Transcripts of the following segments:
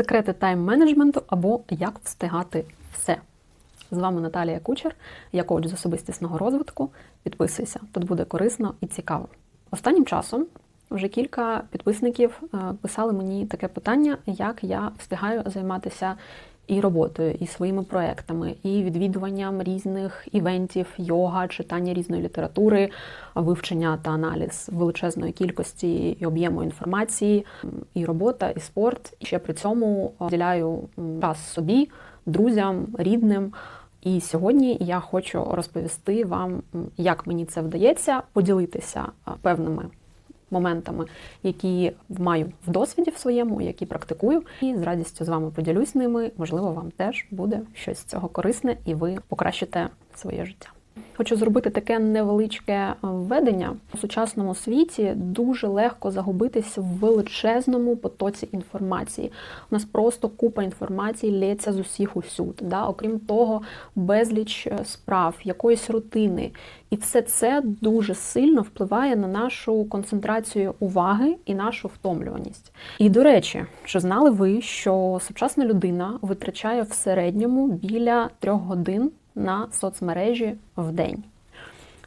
секрети тайм-менеджменту або як встигати все. З вами Наталія Кучер, я коуч з особистісного розвитку. Підписуйся, тут буде корисно і цікаво. Останнім часом вже кілька підписників е, писали мені таке питання, як я встигаю займатися і роботою, і своїми проектами, і відвідуванням різних івентів, йога, читання різної літератури, вивчення та аналіз величезної кількості і об'єму інформації, і робота, і спорт. І ще при цьому вділяю час собі, друзям, рідним. І сьогодні я хочу розповісти вам, як мені це вдається, поділитися певними моментами, які маю в досвіді в своєму, які практикую, і з радістю з вами поділюсь ними. Можливо, вам теж буде щось з цього корисне, і ви покращите своє життя. Хочу зробити таке невеличке введення у сучасному світі. Дуже легко загубитись в величезному потоці інформації. У нас просто купа інформації лється з усіх усюд. Да? Окрім того, безліч е, справ, якоїсь рутини. І все це дуже сильно впливає на нашу концентрацію уваги і нашу втомлюваність. І до речі, чи знали ви, що сучасна людина витрачає в середньому біля трьох годин на соцмережі в день.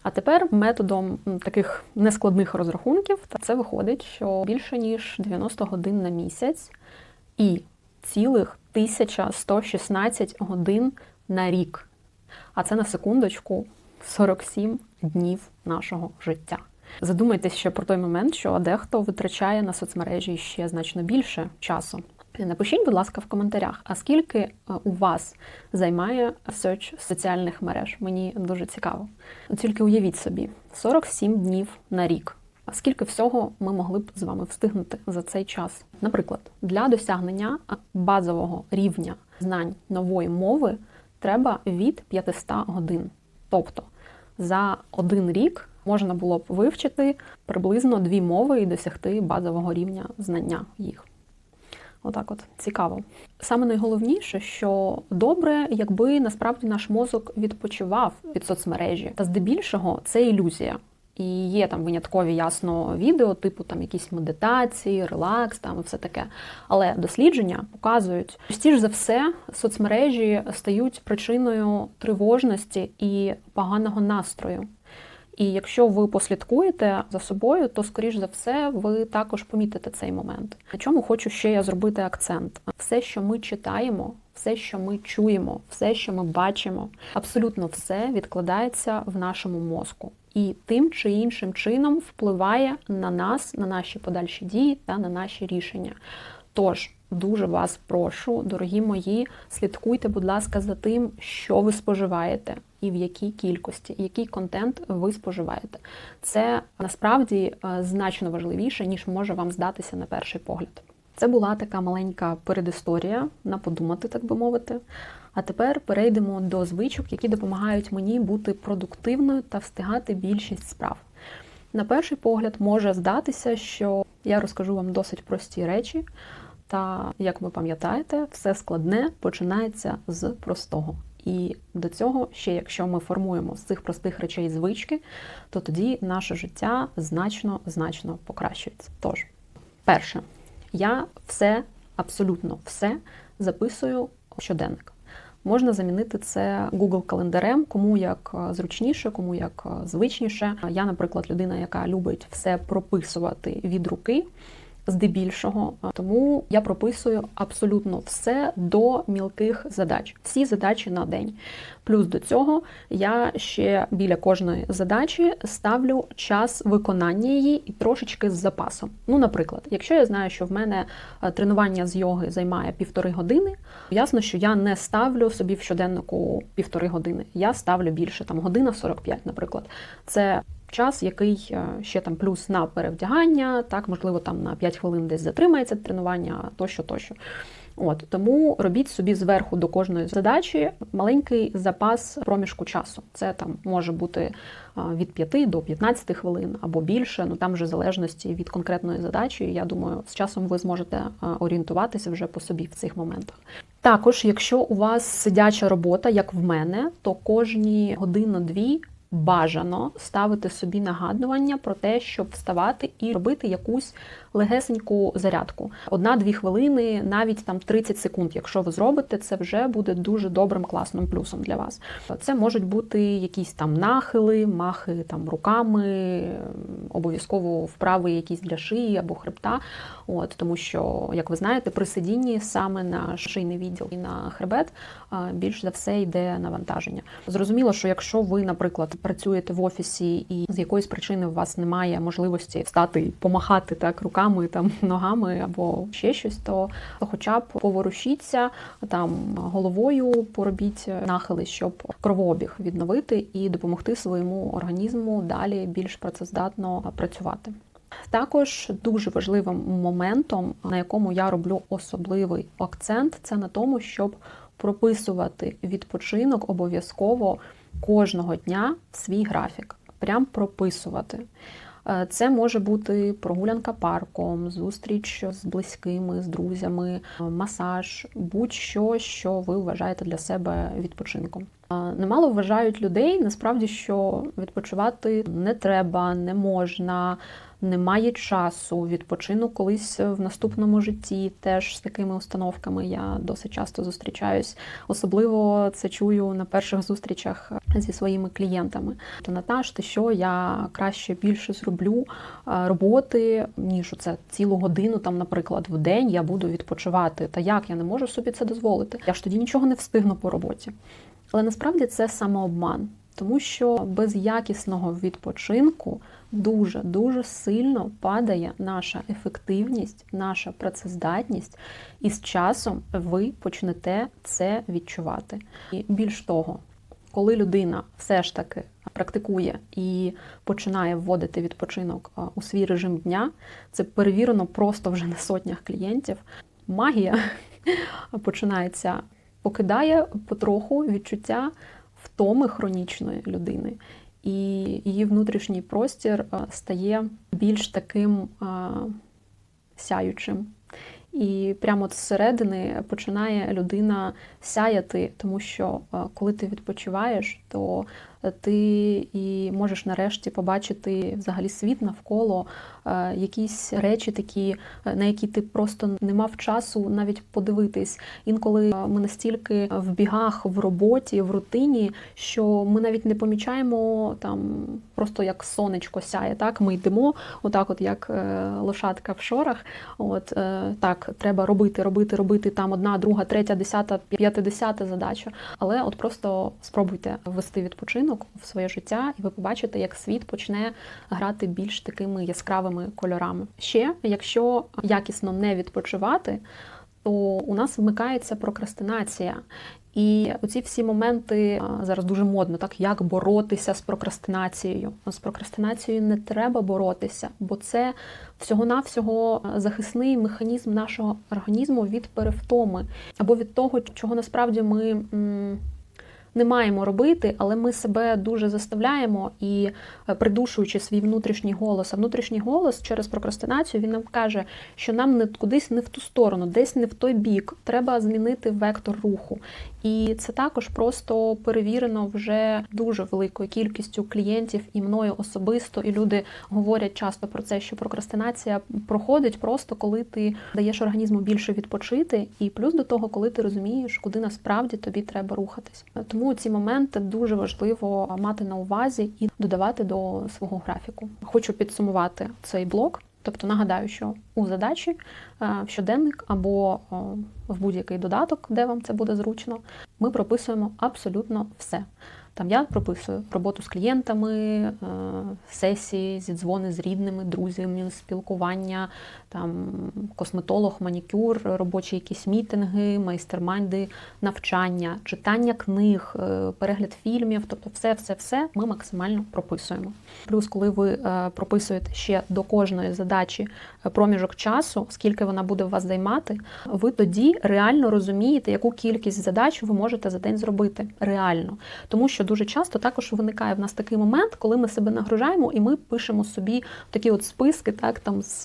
А тепер методом таких нескладних розрахунків це виходить, що більше ніж 90 годин на місяць і цілих 1116 годин на рік. А це на секундочку 47 днів нашого життя. Задумайтесь ще про той момент, що дехто витрачає на соцмережі ще значно більше часу. Напишіть, будь ласка, в коментарях, а скільки е, у вас займає серч соціальних мереж? Мені дуже цікаво. Тільки уявіть собі, 47 днів на рік. А скільки всього ми могли б з вами встигнути за цей час? Наприклад, для досягнення базового рівня знань нової мови треба від 500 годин. Тобто за один рік можна було б вивчити приблизно дві мови і досягти базового рівня знання їх. Отак, от цікаво. Саме найголовніше, що добре, якби насправді наш мозок відпочивав від соцмережі, та здебільшого це ілюзія. І є там виняткові ясно відео, типу там якісь медитації, релакс, там і все таке. Але дослідження показують, частіше за все соцмережі стають причиною тривожності і поганого настрою. І якщо ви послідкуєте за собою, то, скоріш за все, ви також помітите цей момент. На чому хочу ще я зробити акцент: все, що ми читаємо, все, що ми чуємо, все, що ми бачимо, абсолютно все відкладається в нашому мозку. І тим чи іншим чином впливає на нас, на наші подальші дії та на наші рішення. Тож дуже вас прошу, дорогі мої, слідкуйте, будь ласка, за тим, що ви споживаєте і в якій кількості, який контент ви споживаєте. Це насправді е, значно важливіше, ніж може вам здатися на перший погляд. Це була така маленька передісторія на подумати, так би мовити. А тепер перейдемо до звичок, які допомагають мені бути продуктивною та встигати більшість справ. На перший погляд може здатися, що я розкажу вам досить прості речі, та, як ви пам'ятаєте, все складне починається з простого. І до цього, ще якщо ми формуємо з цих простих речей звички, то тоді наше життя значно значно покращується. Тож, перше, я все, абсолютно все записую в щоденник. Можна замінити це Google календарем, кому як е, зручніше, кому як е, звичніше. Я, наприклад, людина, яка любить все прописувати від руки здебільшого. Тому я прописую абсолютно все до мілких задач, всі задачі на день. Плюс до цього я ще біля кожної задачі ставлю час виконання її і трошечки з запасом. Ну, наприклад, якщо я знаю, що в мене е, тренування з йоги займає півтори години, ясно, що я не ставлю собі в щоденнику півтори години. Я ставлю більше там година 45, наприклад. Це час, який е, ще там плюс на перевдягання, так, можливо, там на 5 хвилин десь затримається тренування тощо, тощо. От Тому робіть собі зверху до кожної задачі маленький запас проміжку часу. Це там може бути е, від 5 до 15 хвилин або більше, ну там вже в залежності від конкретної задачі. Я думаю, з часом ви зможете е, орієнтуватися вже по собі в цих моментах. Також, якщо у вас сидяча робота, як в мене, то кожні годину-дві бажано ставити собі нагадування про те, щоб вставати і робити якусь легесеньку зарядку. Одна-дві хвилини, навіть там 30 секунд. Якщо ви зробите, це вже буде дуже добрим класним плюсом для вас. Це можуть бути якісь там нахили, махи там руками, обов'язково вправи якісь для шиї або хребта. От тому, що, як ви знаєте, при сидінні саме на шийний відділ і на хребет більш за все йде навантаження. Зрозуміло, що якщо ви, наприклад, працюєте в офісі і з якоїсь причини у вас немає можливості встати і помахати так руками, там ногами або ще щось, то хоча б поворушіться там головою, поробіть нахили, щоб кровообіг відновити і допомогти своєму організму далі більш працездатно працювати. Також дуже важливим моментом, на якому я роблю особливий акцент, це на тому, щоб прописувати відпочинок обов'язково кожного дня в свій графік. Прям прописувати. Е, це може бути прогулянка парком, зустріч з близькими, з друзями, масаж, будь-що, що ви вважаєте для себе відпочинком. Е, немало вважають людей насправді, що відпочивати не треба, не можна немає часу, відпочину колись в наступному житті. Теж з такими установками я досить часто зустрічаюсь. Особливо це чую на перших зустрічах зі своїми клієнтами. То Наташ, ти що я краще більше зроблю е, роботи, ніж це цілу годину, там, наприклад, в день я буду відпочивати. Та як я не можу собі це дозволити? Я ж тоді нічого не встигну по роботі. Але насправді це самообман, тому що без якісного відпочинку дуже-дуже сильно падає наша ефективність, наша працездатність, і з часом ви почнете це відчувати. І більш того, коли людина все ж таки практикує і починає вводити відпочинок у свій режим дня, це перевірено просто вже на сотнях клієнтів. Магія починається, покидає потроху відчуття втоми хронічної людини і її внутрішній простір е, стає більш таким е, сяючим. І прямо зсередини починає людина сяяти, тому що е, коли ти відпочиваєш, то ти і можеш нарешті побачити взагалі світ навколо е, якісь речі, такі, е, на які ти просто не мав часу навіть подивитись. Інколи ми настільки в бігах, в роботі, в рутині, що ми навіть не помічаємо там просто як сонечко сяє. Так, ми йдемо, отак, от як е, лошадка в шорах. От так, треба робити, робити, робити там одна, друга, третя, десята, п'ятидесята задача. Але от просто спробуйте ввести відпочинок в своє життя, і ви побачите, як світ почне грати більш такими яскравими кольорами. Ще якщо якісно не відпочивати, то у нас вмикається прокрастинація. І оці всі моменти зараз дуже модно, так як боротися з прокрастинацією. З прокрастинацією не треба боротися, бо це всього-навсього захисний механізм нашого організму від перевтоми або від того, чого насправді ми не маємо робити, але ми себе дуже заставляємо і е, придушуючи свій внутрішній голос. А внутрішній голос через прокрастинацію він нам каже, що нам не кудись не в ту сторону, десь не в той бік. Треба змінити вектор руху. І це також просто перевірено вже дуже великою кількістю клієнтів і мною особисто. І люди говорять часто про це, що прокрастинація проходить просто коли ти даєш організму більше відпочити, і плюс до того, коли ти розумієш, куди насправді тобі треба рухатись. Тому ці моменти дуже важливо мати на увазі і додавати до свого графіку. Хочу підсумувати цей блок. Тобто нагадаю, що у задачі е, в щоденник або в будь-який додаток, де вам це буде зручно, ми прописуємо абсолютно все. Там я прописую роботу з клієнтами, е, сесії, зідзвони з рідними, друзями, спілкування, там косметолог, манікюр, робочі якісь мітинги, майстермайнди, навчання, читання книг, е, перегляд фільмів, тобто все-все-все ми максимально прописуємо. Плюс, коли ви е, прописуєте ще до кожної задачі проміжок часу, скільки вона буде вас займати, ви тоді реально розумієте, яку кількість задач ви можете за день зробити. Реально. Тому що що дуже часто також виникає в нас такий момент, коли ми себе нагружаємо і ми пишемо собі такі от списки, так там з,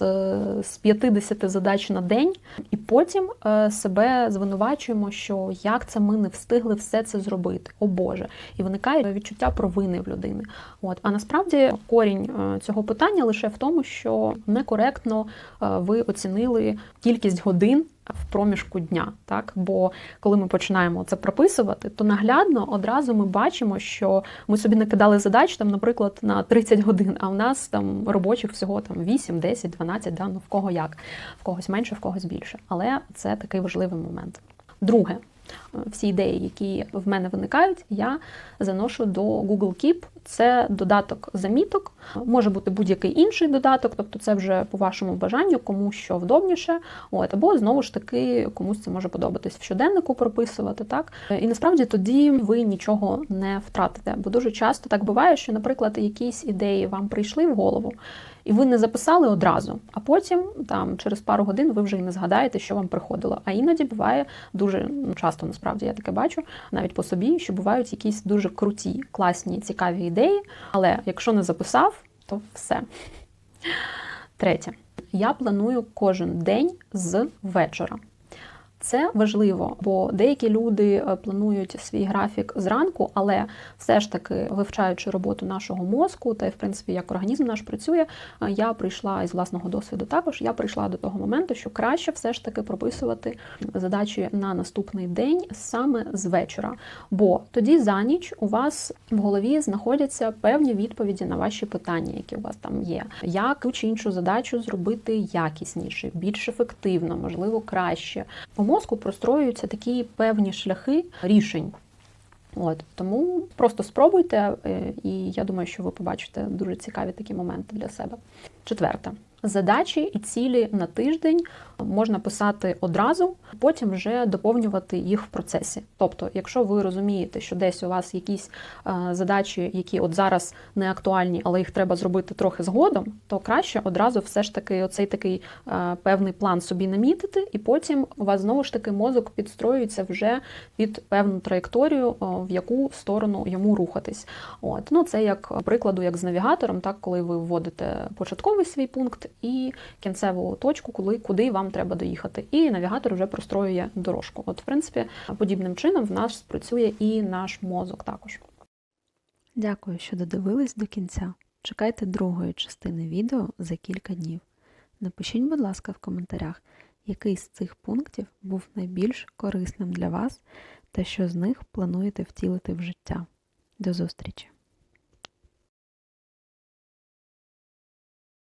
з 50 задач на день, і потім е, себе звинувачуємо, що як це ми не встигли все це зробити. О Боже, і виникає відчуття провини в людини. От а насправді корінь е, цього питання лише в тому, що некоректно е, ви оцінили кількість годин в проміжку дня. Так? Бо коли ми починаємо це прописувати, то наглядно одразу ми бачимо, що ми собі накидали задач, там, наприклад, на 30 годин, а в нас там робочих всього там 8, 10, 12, да? ну в кого як, в когось менше, в когось більше. Але це такий важливий момент. Друге, всі ідеї, які в мене виникають, я заношу до Google Keep. Це додаток заміток, може бути будь-який інший додаток, тобто це вже по вашому бажанню, кому що вдобніше. От або знову ж таки комусь це може подобатись в щоденнику прописувати. Так і насправді тоді ви нічого не втратите. Бо дуже часто так буває, що, наприклад, якісь ідеї вам прийшли в голову. І ви не записали одразу, а потім, там через пару годин, ви вже й не згадаєте, що вам приходило. А іноді буває дуже ну, часто, насправді я таке бачу, навіть по собі, що бувають якісь дуже круті, класні, цікаві ідеї. Але якщо не записав, то все. Третє. Я планую кожен день з вечора. Це важливо, бо деякі люди е, планують свій графік зранку, але все ж таки, вивчаючи роботу нашого мозку, та й в принципі як організм наш працює, е, я прийшла із власного досвіду. Також я прийшла до того моменту, що краще все ж таки прописувати задачі на наступний день саме з вечора. Бо тоді за ніч у вас в голові знаходяться певні відповіді на ваші питання, які у вас там є. Як чи іншу задачу зробити якісніше, більш ефективно, можливо, краще мозку простроюються такі певні шляхи рішень. От Тому просто спробуйте, е, і я думаю, що ви побачите дуже цікаві такі моменти для себе. Четверте. Задачі і цілі на тиждень можна писати одразу, потім вже доповнювати їх в процесі. Тобто, якщо ви розумієте, що десь у вас якісь е, задачі, які от зараз не актуальні, але їх треба зробити трохи згодом, то краще одразу все ж таки оцей такий е, певний план собі намітити, і потім у вас знову ж таки мозок підстроюється вже під певну траєкторію, в яку сторону йому рухатись. От ну це як прикладу, як з навігатором, так коли ви вводите початковий свій пункт і кінцеву точку, коли куди вам треба доїхати. І навігатор вже простроює дорожку. От, в принципі, подібним чином в нас працює і наш мозок також. Дякую, що додивились до кінця. Чекайте другої частини відео за кілька днів. Напишіть, будь ласка, в коментарях, який з цих пунктів був найбільш корисним для вас та що з них плануєте втілити в життя. До зустрічі!